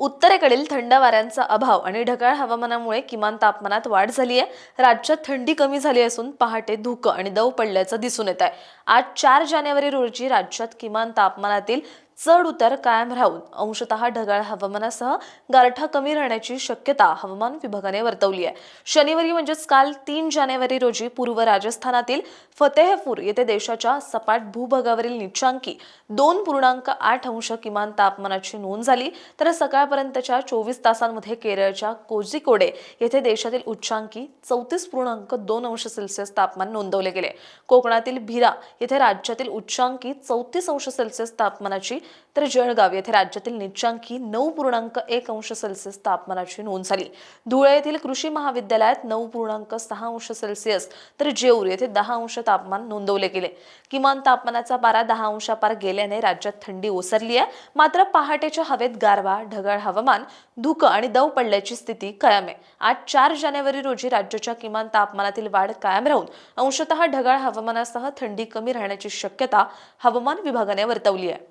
उत्तरेकडील थंड वाऱ्यांचा अभाव आणि ढगाळ हवामानामुळे किमान तापमानात वाढ झाली आहे राज्यात थंडी कमी झाली असून पहाटे धुकं आणि दव पडल्याचं दिसून येत आहे आज चार जानेवारी रोजी राज्यात किमान तापमानातील चढ उतार कायम राहून अंशतः ढगाळ हवामानासह गारठा कमी राहण्याची शक्यता हवामान विभागाने वर्तवली आहे. शनिवारी म्हणजेच काल तीन जानेवारी रोजी पूर्व राजस्थानातील फतेहपूर येथे देशाच्या सपाट भूभागावरील निचांकी दोन पूर्णांक आठ अंश किमान तापमानाची नोंद झाली. तर सकाळपर्यंतच्या चोवीस तासांमध्ये केरळच्या कोझिकोडे येथे देशातील उच्चांकी चौतीस पूर्णांक दोन अंश सेल्सिअस तापमान नोंदवले गेले. कोकणातील भिरा येथे राज्यातील उच्चांकी चौतीस अंश सेल्सिअस तापमानाची तर जळगाव येथे राज्यातील निच्चांकी नऊ पूर्णांक एक अंश सेल्सिअस तापमानाची नोंद झाली. धुळे येथील कृषी महाविद्यालयात नऊ पूर्णांक सहा अंश सेल्सिअस तर जेऊर येथे दहा अंश तापमान नोंदवले गेले. किमान तापमानाचा पारा दहा अंशापार गेल्याने राज्यात थंडी ओसरली आहे. मात्र पहाटेच्या हवेत गारवा ढगाळ हवामान धुकं आणि दव पडल्याची स्थिती कायम आहे. आज चार जानेवारी रोजी राज्याच्या किमान तापमानातील वाढ कायम राहून अंशतः ढगाळ हवामानासह थंडी कमी राहण्याची शक्यता हवामान विभागाने वर्तवली आहे.